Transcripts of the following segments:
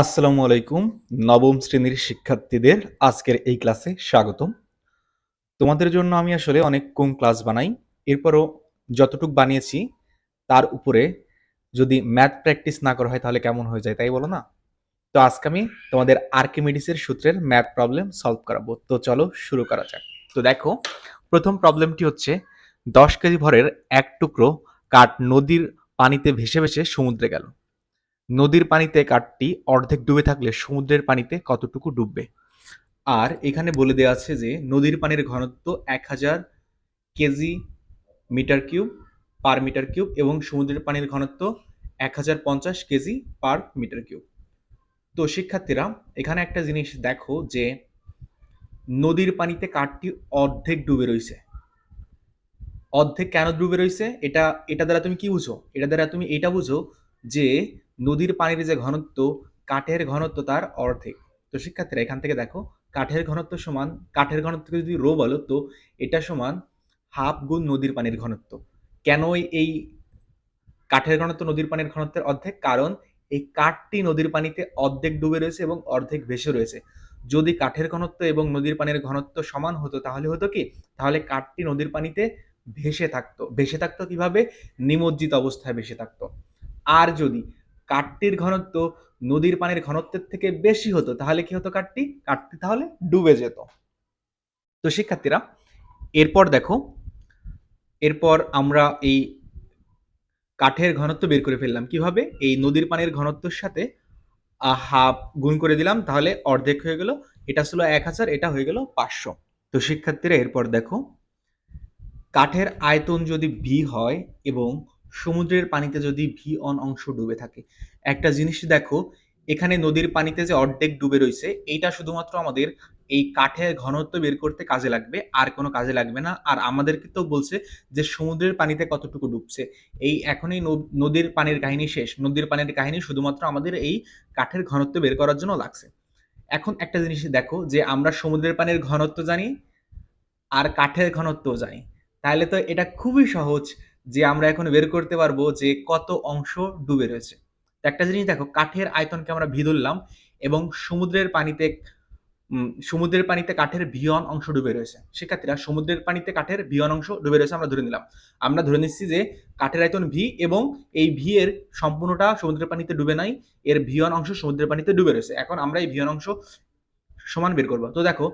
আসসালামু আলাইকুম, নবম শ্রেণির শিক্ষার্থীদের আজকের এই ক্লাসে স্বাগতম। তোমাদের জন্য আমি আসলে অনেক কম ক্লাস বানাই, এরপরও যতটুক বানিয়েছি, তার উপরে যদি ম্যাথ প্র্যাকটিস না করা হয় তাহলে কেমন হয়ে যায় তাই বলো না? তো আজকে আমি তোমাদের আর্কিমিডিসের সূত্রের ম্যাথ প্রবলেম সলভ করাবো। তো চলো শুরু করা যাক। তো দেখো, প্রথম প্রবলেমটি হচ্ছে, দশ কেজি ভরের এক টুকরো কাঠ নদীর পানিতে ভেসে ভেসে সমুদ্রে গেল। নদীর পানিতে কাঠটি অর্ধেক ডুবে থাকলে সমুদ্রের পানিতে কতটুকু ডুববে? আর এখানে বলে দেওয়া আছে যে, নদীর পানির ঘনত্ব এক হাজার KG metre cube per metre cube এবং সমুদ্রের পানির ঘনত্ব এক হাজার পঞ্চাশ কেজি পার মিটার কিউব। তো শিক্ষার্থীরা, এখানে একটা জিনিস দেখো যে, নদীর পানিতে কাঠটি অর্ধেক ডুবে রয়েছে অর্ধেক কেন ডুবে রয়েছে এটা এটা দ্বারা তুমি কি বুঝো? এটা দ্বারা তুমি এটা বুঝো যে নদীর পানির যে ঘনত্ব, কাঠের ঘনত্ব তার অর্ধেক। তো শিক্ষার্থীরা, এখান থেকে দেখো, কাঠের ঘনত্ব সমান, কাঠের ঘনত্বকে যদি রো বলো, তো এটা সমান হাফ গুণ নদীর পানির ঘনত্ব। কেন এই কাঠের ঘনত্ব নদীর পানির ঘনত্বের অর্ধেক? কারণ এই কাঠটি নদীর পানিতে অর্ধেক ডুবে রয়েছে এবং অর্ধেক ভেসে রয়েছে। যদি কাঠের ঘনত্ব এবং নদীর পানির ঘনত্ব সমান হতো, তাহলে হতো কি? তাহলে কাঠটি নদীর পানিতে ভেসে থাকতো। ভেসে থাকতো কীভাবে? নিমজ্জিত অবস্থায় ভেসে থাকতো। আর যদি কাঠটির ঘনত্ব নদীর পানির ঘনত্বের থেকে বেশি হতো, তাহলে কি হতো কাঠটি কাঠটি তাহলে ডুবে যেত। তো শিক্ষার্থীরা, এরপর দেখো, এরপর আমরা এই কাঠের ঘনত্ব বের করে ফেললাম। কীভাবে? এই নদীর পানির ঘনত্বের সাথে হাফ গুণ করে দিলাম, তাহলে অর্ধেক হয়ে গেল, এটা ছিল এক হাজার, এটা হয়ে গেল পাঁচশো। তো শিক্ষার্থীরা, এরপর দেখো, কাঠের আয়তন যদি ভি হয় এবং সমুদ্রের পানিতে যদি ভি অন অংশ ডুবে থাকে। একটা জিনিস দেখো, এখানে নদীর পানিতে যে অর্ধেক ডুবে রয়েছে, এইটা শুধুমাত্র আমাদের এই কাঠের ঘনত্ব বের করতে কাজে লাগবে, আর কোনো কাজে লাগবে না। আর আমাদেরকে তো বলছে যে সমুদ্রের পানিতে কতটুকু ডুবছে। এই এখনই নদীর পানির কাহিনী শেষ। নদীর পানির কাহিনী শুধুমাত্র আমাদের এই কাঠের ঘনত্ব বের করার জন্য লাগছে। এখন একটা জিনিস দেখো, যে আমরা সমুদ্রের পানির ঘনত্ব জানি, আর কাঠের ঘনত্ব জানি। তাহলে তো এটা খুবই সহজ যে আমরা এখন বের করতে পারব যে কত অংশ ডুবে রয়েছে। একটা জিনিস দেখো, কাঠের আয়তনকে আমরা ভি ধরলাম এবং সমুদ্রের পানিতে সমুদ্রের পানিতে কাঠের ভিয়ন অংশ ডুবে রয়েছে। শিক্ষার্থীরা, সমুদ্রের পানিতে কাঠের ভিয়ন অংশ ডুবে রয়েছে আমরা ধরে নিলাম। আমরা ধরে নিচ্ছি যে কাঠের আয়তন ভি এবং এই ভি এর সম্পূর্ণটা সমুদ্রের পানিতে ডুবে নাই, এর ভিয়ন অংশ সমুদ্রের পানিতে ডুবে রয়েছে। এখন আমরা এই ভিয়ন অংশ সমান বের করব। তো দেখো,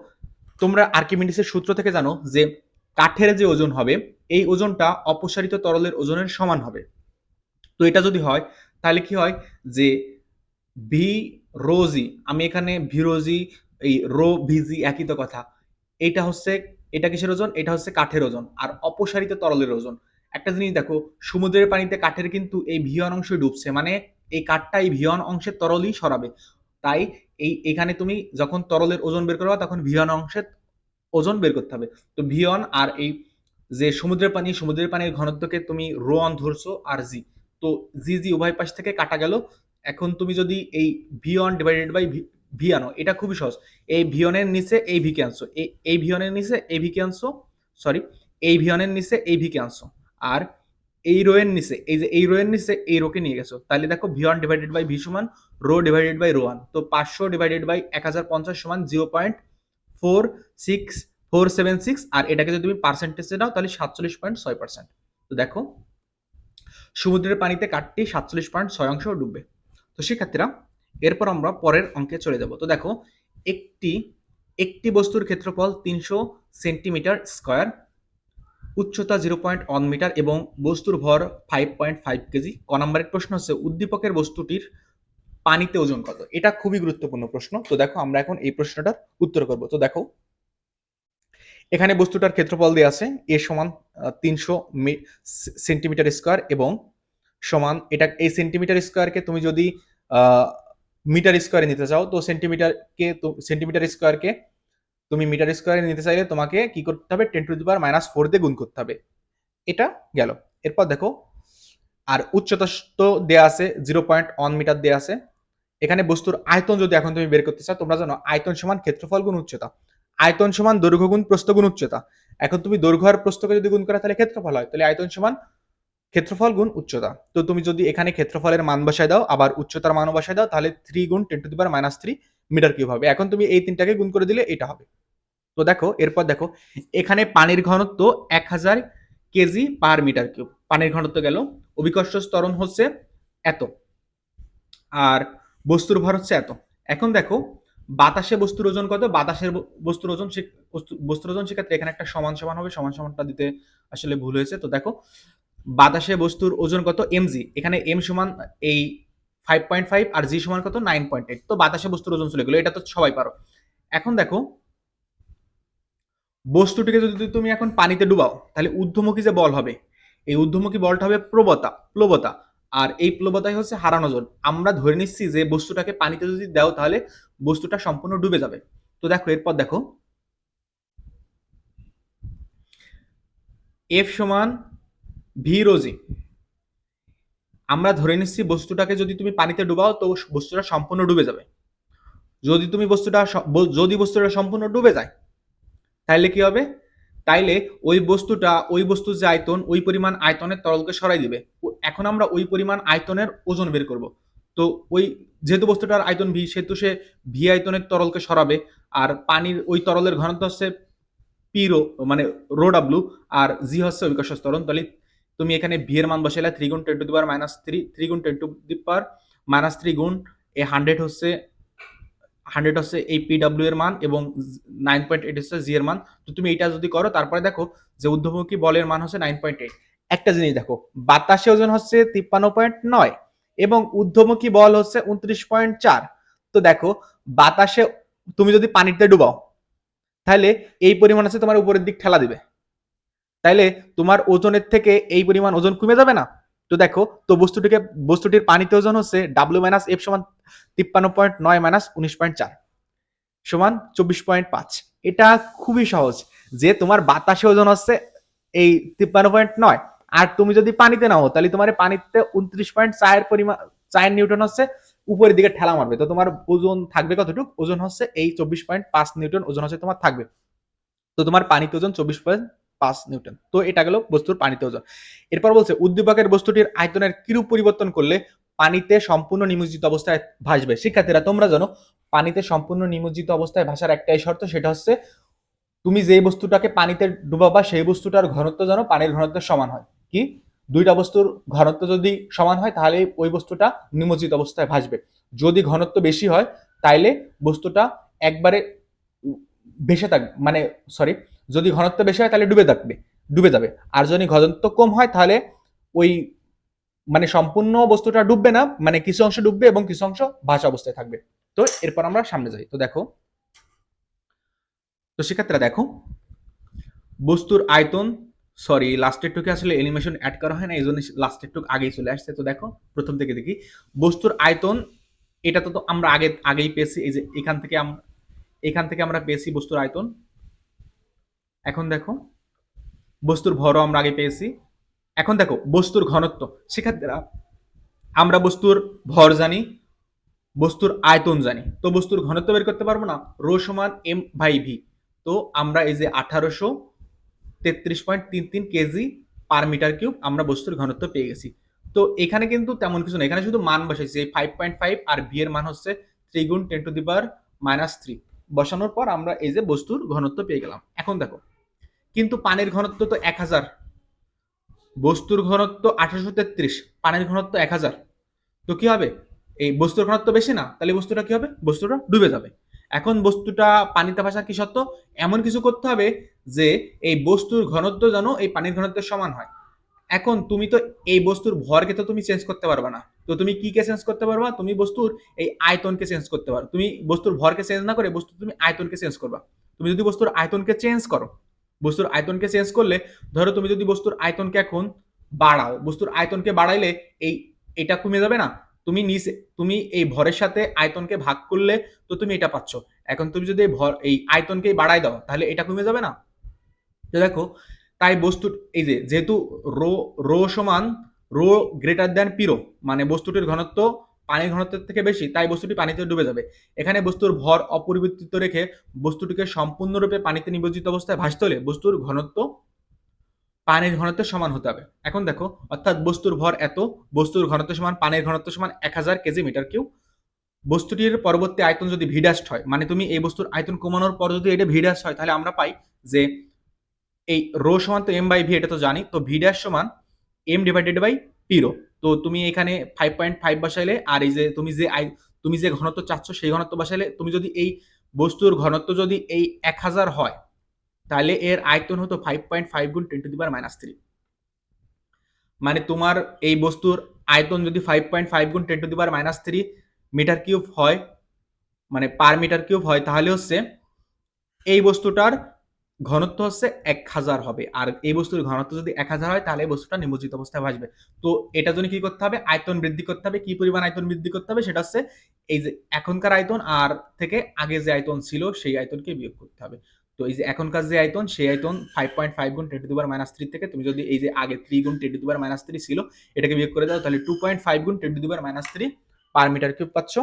তোমরা আর্কিমিডিসের সূত্র থেকে জানো যে কাঠের যে ওজন হবে, এই ওজনটা অপসারিত তরলের ওজনের সমান হবে। তো এটা যদি হয়, তাহলে কি হয় যে ভি রোজি আমি এখানে ভিরোজি এই রো ভিজি একই তো কথা। এটা হচ্ছে, এটা কিসের ওজন? এটা হচ্ছে কাঠের ওজন, আর অপসারিত তরলের ওজন। একটা জিনিস দেখো, সমুদ্রের পানিতে কাঠের কিন্তু এই ভিয়ন অংশ ডুবছে মানে এই কাঠটা এই ভিয়ন অংশের তরলই সরাবে। তাই এই, এখানে তুমি যখন তরলের ওজন বের করবা, তখন ভিয়ন অংশের ওজন বের করতে হবে। তো ভিয়ন আর এই যে সমুদ্রের পানি, সমুদ্রের পানির ঘনত্বকে তুমি রো অন ধরছো, আর জি। তো জি জি উভয় পাশ থেকে কাটা গেল। এখন তুমি যদি এই ভিয়ন ডিভাইডেড বাই ভি এটা খুবই সহজ। এই ভিয়নের নিচে এই ভিকে আনছো এই ভিয়নের নিচে এই ভিকে আনছো সরি এই ভিয়নের নিচে এই ভিকে আনছো। আর এই রোয়ের নিচে, এই যে এই রোয়ের নিচে এই রোকে নিয়ে গেছো, তাহলে দেখো V one divided by V সমান rho divided by rho one. তো পাঁচশো ডিভাইডেড বাই এক হাজার পঞ্চাশ সমান zero point four six four seven six আর এটাকে যদি তুমি পার্সেন্টেজে দাও তাহলে সাতচল্লিশ পয়েন্ট ছয় পার্সেন্ট তো দেখো, সমুদ্রের পানিতে কাঠটি সাতচল্লিশ পয়েন্ট ছয় অংশ ডুববে। তো শিক্ষার্থীরা এরপর আমরা পরের অঙ্কে চলে যাব। তো দেখো, একটি একটি বস্তুর ক্ষেত্রফল তিনশো সেন্টিমিটার স্কোয়ার, উচ্চতা জিরো পয়েন্ট ওয়ান মিটার এবং বস্তুর ভর ফাইভ পয়েন্ট ফাইভ কেজি। ক নম্বরের প্রশ্ন হচ্ছে, উদ্দীপকের বস্তুটির পানিতে ওজন কত? এটা খুবই গুরুত্বপূর্ণ প্রশ্ন। তো দেখো, আমরা এখন এই প্রশ্নটার উত্তর করব। তো দেখো, এখানে বস্তুটার ক্ষেত্রফল দেওয়া আছে এ সমান তিনশো সেন্টিমিটার স্কোয়ার এবং সমান, এটা, এই সেন্টিমিটার স্কোয়ারকে তুমি যদি মিটার স্কোয়ারে নিতে চাও, তো সেন্টিমিটারকে সেন্টিমিটার স্কোয়ারকে তুমি মিটার স্কোয়ারে নিতে চাইলে তোমাকে কি করতে হবে? Ten to the power minus four দিয়ে গুণ করতে হবে। এটা গেল। এরপর দেখো, আর উচ্চতা তো দেয়া আছে, জিরো পয়েন্ট ওয়ান মিটার দেয়া আছে। এখানে বস্তুর আয়তন যদি এখন তুমি বের করতে চাও, তোমরা জানো আয়তন সমান ক্ষেত্রফল গুণ উচ্চতা। আয়তন সমান দৈর্ঘ্য গুণ প্রস্থ গুণ উচ্চতা। এখন তুমি দৈর্ঘ্য আর প্রস্থকে যদি গুণ করা, তাহলে ক্ষেত্রফল হয়। তাহলে আয়তন সমান ক্ষেত্রফল গুণ উচ্চতা। তো তুমি যদি এখানে ক্ষেত্রফলের মান বসায় দাও, আবার উচ্চতার মানও বসায় দাও, তাহলে থ্রি গুণ ten to the power minus three metre cube হবে। এখন তুমি এই তিনটাকে গুণ করে দিলে এটা হবে। তো দেখো, এরপর দেখো, এখানে পানির ঘনত্ব এক হাজার কেজি পার মিটার কিউব পানির ঘনত্ব গেল, অভিকর্ষ স্তরণ হচ্ছে এত। আর বস্তুর ভর হচ্ছে এত। এখন দেখো, বাতাসে বস্তুর ওজন কত? বাতাসের বস্তুর ওজন বস্তুর ওজন সেক্ষেত্রে এখানে একটা সমান সমান হবে। সমান সমানটা দিতে আসলে ভুল হয়েছে। তো দেখো, বাতাসে বস্তুর ওজন কত? এমজি এখানে এম সমান এই ফাইভ পয়েন্ট ফাইভ আর জি সমান কত? নাইন পয়েন্ট এইট তো বাতাসে বস্তুর ওজন চলে গেলো। এটা তো সবাই পারো। এখন দেখো, বস্তুটিকে যদি তুমি এখন পানিতে ডুবাও, তাহলে ঊর্ধ্বমুখী যে বল হবে, এই ঊর্ধ্বমুখী বলটা হবে প্রবতা প্লবতা আর এই প্লবতাই হচ্ছে হারানো ওজন আমরা ধরে নিচ্ছি যে বস্তুটাকে পানিতে যদি দাও তাহলে বস্তুটা সম্পূর্ণ ডুবে যাবে। তো দেখো, এরপর দেখো। এফ সমান ভি রোজি আমরা ধরে নিচ্ছি বস্তুটাকে যদি তুমি পানিতে ডুবাও তো বস্তুটা সম্পূর্ণ ডুবে যাবে। যদি তুমি বস্তুটা যদি বস্তুটা সম্পূর্ণ ডুবে যায়, তাহলে কি হবে? তাইলে ওই বস্তুটা, ওই বস্তুর যে আয়তন, ওই পরিমাণ আয়তনের তরলকে সরাই দিবে। এখন আমরা ওই পরিমাণ আয়তনের ওজন বের করব। তো ওই যেহেতু বস্তুটার আয়তন ভি সেহেতু সে ভি আয়তনের তরলকে সরাবে, আর পানির ওই তরলের ঘনত্ব হচ্ছে পি রো মানে রো ডাব্লু আর জি হচ্ছে অভিকর্ষ স্তরণ তাহলে তুমি এখানে ভি এর মান বসাইলে থ্রি গুণ ten to the power minus three three গুণ ten to the power minus three গুণ, এ হান্ড্রেড হচ্ছে হান্ড্রেড হচ্ছে এই পিডাব্লিউ এর মান এবং নাইন পয়েন্ট এইট হচ্ছে জি এর মান। তো তুমি এটা যদি করো, তারপরে দেখো যে ঊর্ধ্বমুখী বলের মান হচ্ছে নাইন পয়েন্ট এইট একটা জিনিস দেখো, বাতাসে ওজন হচ্ছে তিপ্পান্ন পয়েন্ট নয় এবং ঊর্ধ্বমুখী বল হচ্ছে উনত্রিশ পয়েন্ট চার। তো দেখো, বাতাসে তুমি যদি পানিতে ডুবাও, তাহলে এই পরিমাণ আছে তোমার উপরের দিক ঠেলা দিবে। তাইলে তোমার ওজনের থেকে এই পরিমাণ ওজন কমে যাবে না? তো দেখো, তো বস্তুটিকে, বস্তুটির পানিতে ওজন হচ্ছে ডাব্লিউ মাইনাস এফ সমান তিপ্পান্ন পয়েন্ট নয় মাইনাস উনিশ পয়েন্ট চার সমান চব্বিশ পয়েন্ট পাঁচ। এটা খুবই সহজ যে তোমার বাতাসে ওজন হচ্ছে এই তিপ্পান্ন পয়েন্ট নয়। আর তুমি যদি পানিতে নাও, তাহলে তোমার পানিতে উনত্রিশ পয়েন্ট চায়ের পরিমাণ চায়ের নিউটন হচ্ছে উপরের দিকে ঠেলা মারবে। তো তোমার ওজন থাকবে কতটুকু? ওজন হচ্ছে এই চব্বিশ পয়েন্ট পাঁচ নিউটন ওজন হচ্ছে তোমার থাকবে। তো তোমার পানিতে ওজন চব্বিশ পয়েন্ট পাঁচ নিউটন। তো এটা গেল বস্তুর পানিতে ওজন। এরপর বলছে, উদ্দীপকের বস্তুটির আয়তনের কিরূপ পরিবর্তন করলে পানিতে সম্পূর্ণ নিমজ্জিত অবস্থায় ভাসবে? শিক্ষার্থীরা, তোমরা জানো, পানিতে সম্পূর্ণ নিমজ্জিত অবস্থায় ভাসার একটাই শর্ত, সেটা হচ্ছে তুমি যে বস্তুটাকে পানিতে ডুবাবা, সেই বস্তুটার ঘনত্ব যেন পানির ঘনত্বের সমান হয়। কি? দুইটা বস্তুর ঘনত্ব যদি সমান হয়, তাহলে ওই বস্তুটা নিমজ্জিত অবস্থায় ভাসবে। যদি ঘনত্ব বেশি হয়, তাইলে বস্তুটা একবারে ভেসে থাকবে মানে সরি যদি ঘনত্ব বেশি হয় তাহলে ডুবে থাকবে, ডুবে যাবে। আর যদি ঘনত্ব কম হয় তাহলে ওই মানে সম্পূর্ণ বস্তুটা ডুববে না মানে কিছু অংশ ডুববে এবং কিছু অংশ ভাসা অবস্থায় থাকবে। তো এরপর আমরা সামনে যাই। তো দেখো, তো সেক্ষেত্রে দেখো, বস্তুর আয়তন সরি লাস্টের টুকে আসলে এলিমেশন অ্যাড করা হয় না, এই জন্য লাস্টের টুক আগেই চলে আসছে। তো দেখো, প্রথম থেকে দেখি, বস্তুর আয়তন, এটা তো আমরা আগে, আগেই পেয়েছি, এই যে এখান থেকে আমরা এখান থেকে আমরা পেয়েছি বস্তুর আয়তন। এখন দেখো, বস্তুর ভরও আমরা আগে পেয়েছি। এখন দেখো, বস্তুর ঘনত্ব। শিক্ষার্থীরা, আমরা বস্তুর ভর জানি, বস্তুর আয়তন জানি। তো বস্তুর ঘনত্ব বের করতে পারব না? রো সমান এম বাই ভি তো আমরা এই যে আঠারোশো তেত্রিশ পয়েন্ট তিন তিন কেজি পার মিটার কিউব আমরা বস্তুর ঘনত্ব পেয়ে গেছি। তো এখানে কিন্তু তেমন কিছু না। এখানে শুধু মান বসাইছি। এই ফাইভ পয়েন্ট ফাইভ আর ভি এর মান হচ্ছে থ্রি গুণ ten to the minus three বসানোর পর আমরা এই যে বস্তুর ঘনত্ব পেয়ে গেলাম। এখন দেখো কিন্তু পানির ঘনত্ব তো এক হাজার। বস্তুর ঘনত্ব আঠারোশো তেত্রিশ, পানির ঘনত্ব এক হাজার। তো কি হবে? এই বস্তুর ঘনত্ব বেশি না, তাহলে বস্তুটা কি হবে? বস্তুটা ডুবে যাবে। এখন বস্তুটা পানিতে ভাসা কি সত্য এমন কিছু করতে হবে যে এই বস্তুর ঘনত্ব যেন এই পানির ঘনত্বের সমান হয়। এখন তুমি তো এই বস্তুর ভরকে তো তুমি চেঞ্জ করতে পারবে না। তো তুমি কি কে চেঞ্জ করতে পারবা? তুমি বস্তুর এই আয়তনকে চেঞ্জ করতে পারো। তুমি বস্তুর ভরকে চেঞ্জ না করে বস্তু তুমি আয়তনকে চেঞ্জ করবা। তুমি যদি বস্তুর আয়তনকে চেঞ্জ করো বস্তুর আয়তনকে চেঞ্জ করলে, ধরো তুমি যদি বস্তুর আয়তনকে এখন বাড়াও, বস্তুর আয়তনকে বাড়াইলে এই, এটা কমে যাবে না। তুমি নিচে তুমি এই ভরের সাথে আয়তনকে ভাগ করলে তো তুমি এটা পাচ্ছ। এখন তুমি যদি ভর, এই আয়তনকে বাড়াই দাও, তাহলে এটা কমে যাবে না। তো দেখো, তাই বস্তু, এই যে যেহেতু রো রো সমান, রো গ্রেটার দ্যান পিরো মানে বস্তুটির ঘনত্ব পানির ঘনত্বের থেকে বেশি, তাই বস্তুটি পানিতে ডুবে যাবে। এখানে বস্তুর ভর অপরিবর্তিত রেখে বস্তুটিকে সম্পূর্ণরূপে পানিতে নিমজ্জিত অবস্থায় ভাসতে হলে বস্তুর ঘনত্ব পানির ঘনত্ব সমান হতে হবে। এখন দেখো, অর্থাৎ বস্তুর ভর এত, বস্তুর ঘনত্ব সমান, পানির ঘনত্ব সমান এক হাজার কেজি মিটার কিউ বস্তুটির পরবর্তী আয়তন যদি ভিডাস্ট হয় মানে তুমি এই বস্তুর আয়তন কমানোর পর যদি এটা ভিডাস্ট হয়, তাহলে আমরা পাই যে এই রো সমান তো এম বাই ভি এটা তো জানি, তো ভি ড্যাশ সমান এম ডিভাইডেড বাই পিরো তো তুমি এখানে ফাইভ পয়েন্ট ফাইভ বসাইলে আর এই যে তুমি যে আই, তুমি যে ঘনত্ব চাচ্ছ সেই ঘনত্ব বসাইলে তুমি যদি এই বস্তুর ঘনত্ব যদি এই এক হাজার হয়, তাহলে এর আয়তন হতো ফাইভ পয়েন্ট ফাইভ গুণ ten to the power minus three মানে তোমার এই বস্তুর আয়তন যদি ফাইভ পয়েন্ট ফাইভ গুণ ten to the power minus three metre cube হয় মানে পার মিটার কিউব হয়, তাহলে হচ্ছে এই বস্তুটার ঘনত্ব হচ্ছে এক হাজার হবে। আর এই বস্তুর ঘনত্ব যদি এক হাজার হয়, তাহলে এই বস্তুটা নিমজ্জিত অবস্থায় ভাসবে। তো এটার জন্য কি করতে হবে? আয়তন বৃদ্ধি করতে হবে। কি পরিমাণ আয়তন বৃদ্ধি করতে হবে? সেটা হচ্ছে এই যে এখনকার আয়তন আর থেকে আগে যে আয়তন ছিল, সেই আয়তনকে বিয়োগ করতে হবে। তো এই যে এখনকার যে আয়তন, সেই আয়তন ফাইভ পয়েন্ট ফাইভ গুণ টেন দুবার মাইনাস থ্রি থেকে তুমি যদি এই যে আগে থ্রি গুণ টেন দুবার মাইনাস থ্রি ছিল, এটাকে বিয়োগ করে দাও, তাহলে টু পয়েন্ট ফাইভ গুণ টেন দুবার minus three per metre cube পাচ্ছ।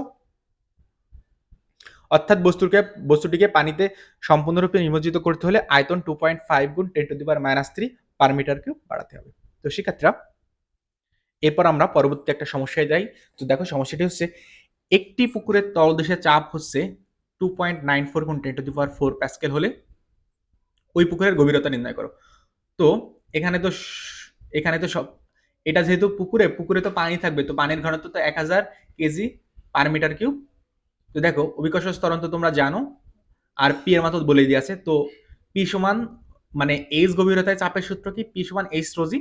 অর্থাৎ বস্তুকে, বস্তুটিকে পানিতে সম্পূর্ণরূপে নিমজ্জিত করতে হলে আয়তন টু পয়েন্ট ফাইভ গুণ ten to the power minus three per metre cube বাড়াতে হবে। তো শিক্ষার্থীরা, এরপর আমরা পরবর্তী একটা সমস্যায় যাই। তো দেখো সমস্যাটি হচ্ছে, একটি পুকুরের তলদেশে চাপ হচ্ছে টু পয়েন্ট নাইন ফোর গুণ ten to the power four pascal হলে ওই পুকুরের গভীরতা নির্ণয় করো। তো এখানে তো এখানে তো সব, এটা যেহেতু পুকুরে পুকুরে তো পানি থাকবে, তো পানির ঘনত্ব তো এক হাজার কেজি পার মিটার কিউব তো দেখো অভিকর্ষ স্তরণ তো তোমরা জানো, আর পি এর মাত্র বলে দিয়েছে, তো পি সমান মানে এইচ গভীরতায় চাপের সূত্র কি? পি সমান এইচ রোজি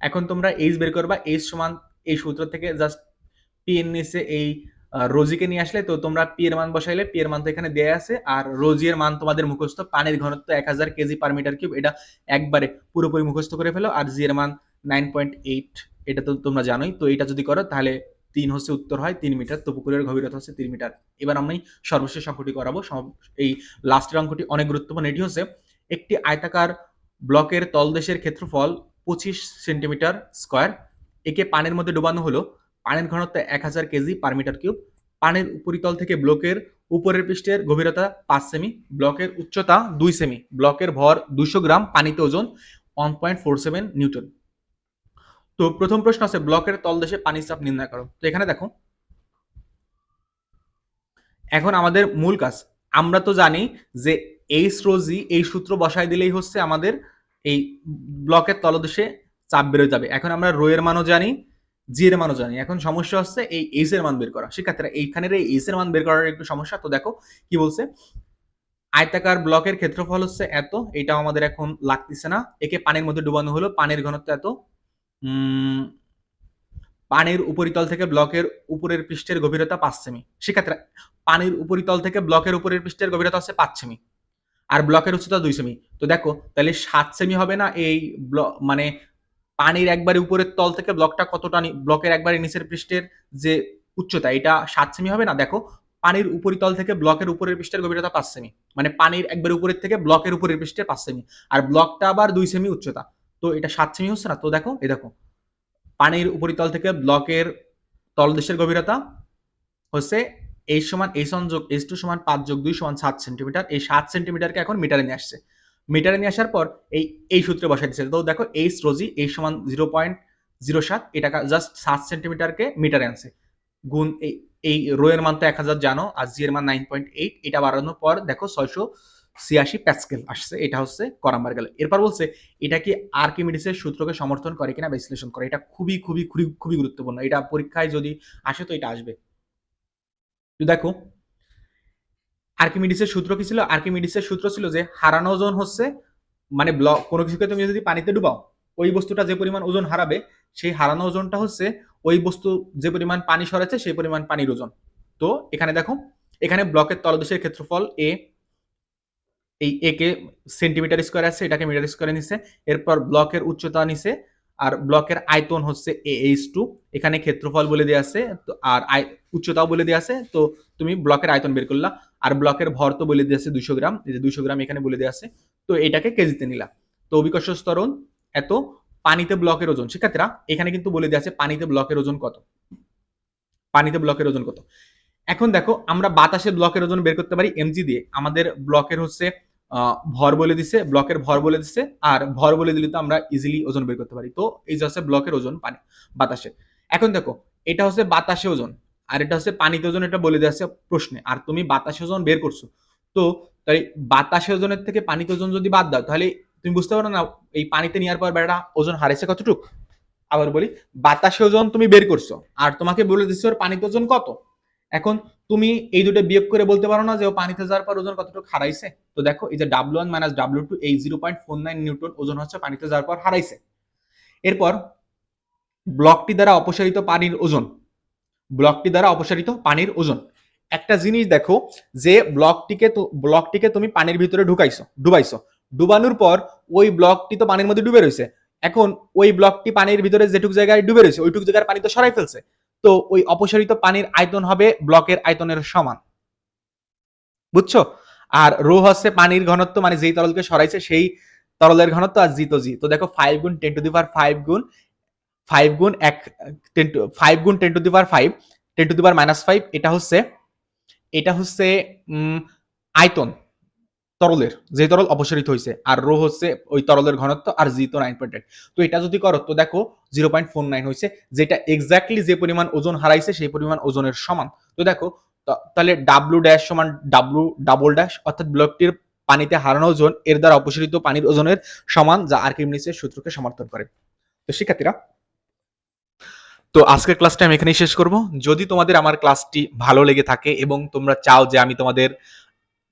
এখন তোমরা এইচ বের করবা এইচ সমান এই সূত্র থেকে জাস্ট পি এর নিচে এই রোজিকে নিয়ে আসলে, তো তোমরা পি এর মান বসাইলে পি এর মান তো এখানে দেয়া আছে, আর রোজি এর মান তোমাদের মুখস্থ, পানির ঘনত্ব এক হাজার কেজি পার মিটার কিউব এটা একবারে পুরোপুরি মুখস্থ করে ফেলো, আর জি এর মান নাইন পয়েন্ট এইট এটা তো তোমরা জানোই, তো এটা যদি করো তাহলে তিন হচ্ছে উত্তর হয়, তিন মিটার। তো পুকুরের গভীরতা হচ্ছে তিন মিটার। এবার আমি সর্বশেষ অঙ্কটি করাবো। এই লাস্টের অঙ্কটি অনেক গুরুত্বপূর্ণ। এটি হচ্ছে একটি আয়তাকার ব্লকের তলদেশের ক্ষেত্রফল পঁচিশ সেন্টিমিটার স্কোয়ার। একে পানির মধ্যে ডোবানো হলো। পানির ঘনত্ব এক হাজার কেজি পার মিটার কিউব। পানির উপরিতল থেকে ব্লকের উপরের পৃষ্ঠের গভীরতা পাঁচ সেমি, ব্লকের উচ্চতা দুই সেমি, ব্লকের ভর দুশো গ্রাম পানিতে ওজন one point four seven newton. তো প্রথম প্রশ্ন আছে, ব্লকের তলদেশে পানির চাপ নির্ণয় করো। তো এখানে দেখো, এখন আমাদের মূল কাজ। আমরা তো জানি যে এইচ রোজি এই সূত্র বসায় দিলেই হচ্ছে আমাদের এই ব্লকের তলদেশে চাপ বেরোয় যাবে। এখন আমরা রো এর মানও জানি জি এর মানও জানি। এখন সমস্যা হচ্ছে এই এইচ এর মান বের করা। শিক্ষার্থীরা, এইখানের এই এইচ এর মান বের করার একটু সমস্যা। তো দেখো, কি বলছে? আয়তাকার ব্লকের ক্ষেত্রফল হচ্ছে এত, এটাও আমাদের এখন লাগতেছে না। একে পানির মধ্যে ডুবানো হলো, পানির ঘনত্ব এত। পানির উপরিতল থেকে ব্লকের উপরের পৃষ্ঠের গভীরতা পাঁচ সেমি। শিক্ষার্থীরা, পানির উপরিতল থেকে ব্লকের উপরের পৃষ্ঠের গভীরতা হচ্ছে পাঁচ সেমি আর ব্লকের উচ্চতা দুই সেমি। তো দেখো, তাহলে সাত সেমি হবে না এই মানে পানির একবারে উপরের তল থেকে ব্লকটা কতটা ব্লকের একবারে নিচের পৃষ্ঠের যে উচ্চতা, এটা সাত সেমি হবে না? দেখো, পানির উপরিতল থেকে ব্লকের উপরের পৃষ্ঠের গভীরতা পাঁচ সেমি। মানে পানির একবার উপরের থেকে ব্লকের উপরের পৃষ্ঠের পাঁচ সেমি। আর ব্লকটা আবার দুই সেমি উচ্চতা। তো এটা সাত সেমি হচ্ছে না? তো দেখো, এই দেখো। পানির উপরিতল থেকে ব্লকের তলদেশের গভীরতা হচ্ছে এইচ সমান এইচ ওয়ান যোগ এইচ টু সমান পাঁচ যোগ দুই সমান সাত সেন্টিমিটার। এই সাত সেন্টিমিটারকে এখন মিটারে নিয়ে আসছে। মিটারে নিয়ে আসার পর এই এই সূত্রে বসাই দিচ্ছে। তো দেখো এইচ রোজি এই সমান জিরো পয়েন্ট জিরো সাত এটা জাস্ট সাত সেন্টিমিটারকে মিটারে আনছে। গুণ এই এই রো এর মান তো এক হাজার জানো, আর জি এর মান নাইন পয়েন্ট এইট এটা বাড়ানোর পর দেখো ছয়শো ছিয়াশি প্যাসকেল আসছে, এটা হচ্ছে ক গেল। এরপর বলছে, এটা কি আর্কিমিডিসের সূত্রকে সমর্থন করে কিনা বিশ্লেষণ করে? এটা খুবই খুবই খুবই খুবই গুরুত্বপূর্ণ। এটা পরীক্ষায় যদি আসে তো এটা আসবে। দেখো, আর্কিমিডিসের সূত্র কি ছিল? আর্কিমিডিসের সূত্র ছিল যে হারানো ওজন হচ্ছে মানে ব্লক কোনো কিছুকে তুমি যদি পানিতে ডুবাও, ওই বস্তুটা যে পরিমাণ ওজন হারাবে, সেই হারানো ওজনটা হচ্ছে ওই বস্তু যে পরিমাণ পানি সরাচ্ছে সেই পরিমাণ পানির ওজন। তো এখানে দেখো, এখানে ব্লকের তলদেশের ক্ষেত্রফল এ এই এ কে সেন্টিমিটার স্কোয়ার আছে, এটাকে মিটার স্কোয়ারে নিছে, এরপর ব্লকের উচ্চতা নিছে, আর ব্লকের আয়তন হচ্ছে এ এইচ টু এখানে ক্ষেত্রফল বলে দেওয়া আছে, তো আর আয়, উচ্চতাও বলে দেওয়া আছে, তো তুমি ব্লকের আয়তন বের করলা, আর ব্লকের ভর তো বলে দেওয়া আছে দুশো গ্রাম, এই যে দুশো গ্রাম এখানে বলে দেওয়া আছে, তো এটাকে কেজিতে নিলা। তো অভিকর্ষ স্তরণ এত পানিতে ব্লকের ওজন, শিক্ষার্থীরা, এখানে কিন্তু বলে দেওয়া আছে পানিতে ব্লকের ওজন কত? পানিতে ব্লকের ওজন কত? এখন দেখো, আমরা বাতাসে ব্লকের ওজন বের করতে পারি এমজি দিয়ে। আমাদের ব্লকের হচ্ছে ভর বলে দিছে ব্লকের ভর বলে দিছে, আর ভর বলে দিলে তো আমরা ইজিলি ওজন বের করতে পারি। তো এই যে হচ্ছে ব্লকের ওজন পানি, বাতাসে। এখন দেখো, এটা হচ্ছে বাতাসে ওজন, আর এটা হচ্ছে পানিতে ওজন, এটা বলে দেওয়া প্রশ্নে। আর তুমি বাতাসে ওজন বের করছ, তো তাই বাতাসে ওজনের থেকে পানিতে ওজন যদি বাদ দাও, তাহলে তুমি বুঝতে পারো না, এই পানিতে নেওয়ার পর বেড়া ওজন হারাইছে কতটুকু? আবার বলি, বাতাসে ওজন তুমি বের করছ, আর তোমাকে বলে দিচ্ছে ওর পানিতে ওজন কত? এখন তুমি এই দুটো বিয়োগ করে বলতে পারো না যে ও পানিতে যাওয়ার পর ওজন কতটুকু হারাইছে। তো দেখো, এই যে W one minus W two এই zero point four nine newton ওজন হচ্ছে পানিতে যাওয়ার পর হারাইছে। এরপর ব্লকটি দ্বারা অপসারিত পানির ওজন। ব্লকটি দ্বারা অপসারিত পানির ওজন। একটা জিনিস দেখো, যে ব্লকটিকে ব্লকটিকে তুমি পানির ভিতরে ঢুকাইছো, ডুবাইছো। ডুবানোর পর ওই ব্লকটি তো পানির মধ্যে ডুবে রয়েছে। এখন ওই ব্লকটি পানির ভিতরে যেটুক জায়গায় ডুবে রয়েছে, ওইটুক জায়গার পানি তো সরাই ফেলছে। তো ওই অপসারিত পানির আয়তন হবে ব্লকের আয়তনের সমান। বুঝছ? আর রো হচ্ছে পানির ঘনত্ব মানে যেই তরলকে সরাইছে সেই তরলের ঘনত্ব আর জি তো জি। তো দেখো ফাইভ গুণ ten to the power five গুণ ফাইভ গুণ এক টেন টু ফাইভ গুণ ten to the power five ten to the power minus five এটা হচ্ছে এটা হচ্ছে আয়তন। তরলের, যে তরল অপসারিত হয়েছে আর রো হচ্ছে ওই তরলের ঘনত্ব আর জি তো নাইন পয়েন্ট তো এটা যদি করো, তো দেখো জিরো পয়েন্ট ফোর নাইন হয়েছে যেটা এক্স্যাক্টলি যে পরিমাণ ওজন হারাইছে সেই পরিমাণ ওজনের সমান। তো দেখো তাহলে ডাব্লু ড্যাশ সমান ডাব্লু ডাবল ড্যাশ অর্থাৎ ব্লকটির পানিতে হারানো ওজন, এর দ্বারা অপসারিত পানির ওজনের সমান, যা আর্কিমিডিসের সূত্রকে সমর্থন করে। তো শিক্ষার্থীরা, তো আজকের ক্লাসটা আমি এখানেই শেষ করব। যদি তোমাদের আমার ক্লাসটি ভালো লেগে থাকে এবং তোমরা চাও যে আমি তোমাদের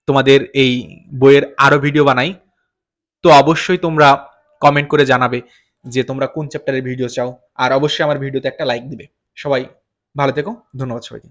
তোমাদের এই বইয়ের আরও ভিডিও বানাই। তো অবশ্যই তোমরা কমেন্ট করে জানাবে যে তোমরা কোন চ্যাপ্টারের ভিডিও চাও। আর অবশ্যই আমার ভিডিওতে একটা লাইক দিবে। সবাই ভালো থেকো, ধন্যবাদ সবাইকে।